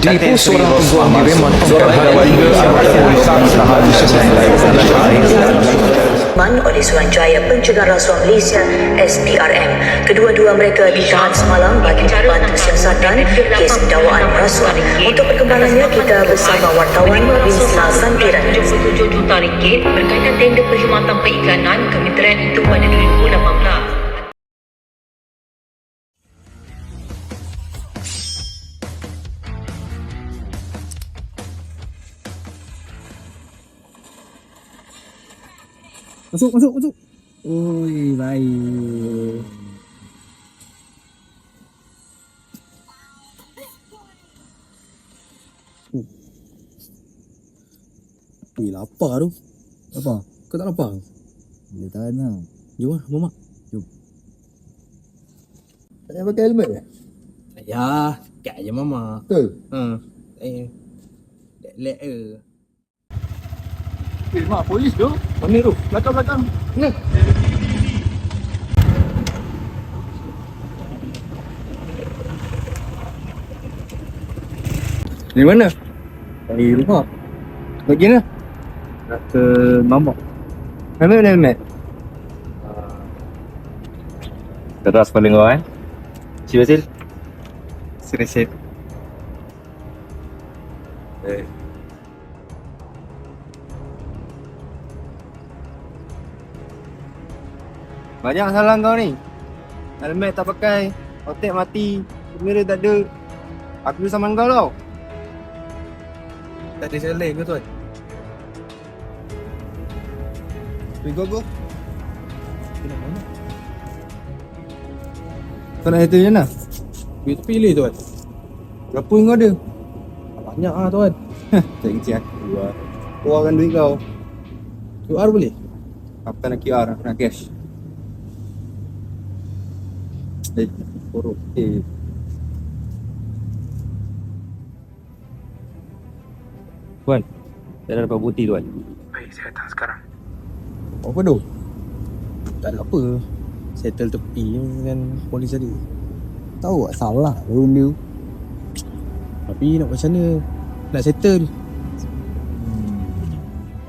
Ditipu seorang peguam di harga Man oleh Suruhanjaya Pencegahan Rasuah Malaysia SPRM. Kedua-dua mereka ditahan semalam bagi membantu siasatan kes dakwaan rasuah. Untuk perkembangannya kita bersama wartawan Winsla Santiran. 77 juta ringgit berkaitan tender perkhidmatan periklanan Kementerian itu pada 2018. Masuk, masuk, masuk. Oi, baik. Oh. Eh, lapar tu. Apa? Kau tak lapar? Dia tahan lah. Jom lah, mamak. Tak payah pakai helmet ke? Ya, kat je mama. Betul? Ha. Eh. Let, let er. Eh, mak polis tu. Mana tu? Belakang, belakang. Ni. Dari mana? Dari rumah. Pergi mana? Nak ke mamak. Helmet mana helmet? Keras paling kau eh Cik Basil Sini-sini. Eh. Banyak salah kau ni. Helmet tak pakai. Otak mati. Kamera tak ada. Aku sama kau tau. Tak ada lain ke tuan? We go go. Kau nak itu je nak? Duit tu pilih tuan. Berapa yang kau ada? Banyak ah tuan. Tak kecil aku lah. Keluarkan duit kau. QR boleh? Tak nak QR, nak cash. Korok. Eh. Tuan Saya dah dapat bukti tuan Apa tu? Tak ada apa. Settle tepi dengan polis tadi. Tahu tak salah loan dia. Tapi nak macam mana? Nak settle.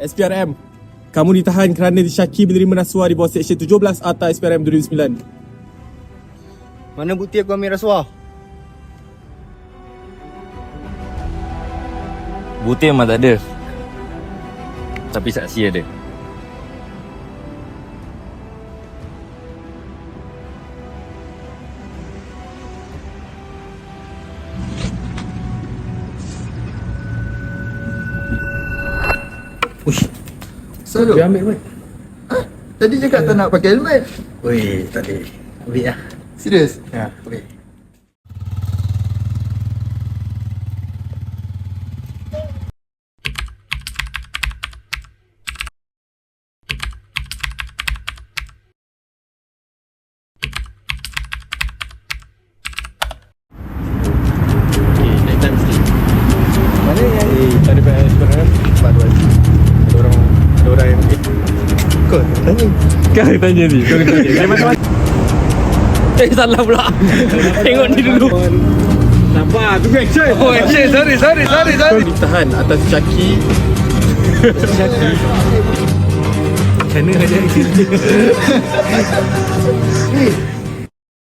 SPRM. Kamu ditahan kerana disyaki menerima rasuah di bawah Seksyen 17 Atau SPRM 2009. Mana bukti aku ambil rasuah? Bukti memang tak ada Tapi saksi ada Selalu. Dia ambil kan? Tadi cakap tak nak pakai helmet. Weh, tak boleh. Ambil lah. Serius? Ya, eh, orang yang kau tanya. Kau tanya ni. Kau tanya. Dia macam Eh salah pula. Tengok ni dulu. Sabar tu action. Oh action. Sorry sorry sorry sorry. Ditahan atas caki Caki Kena ada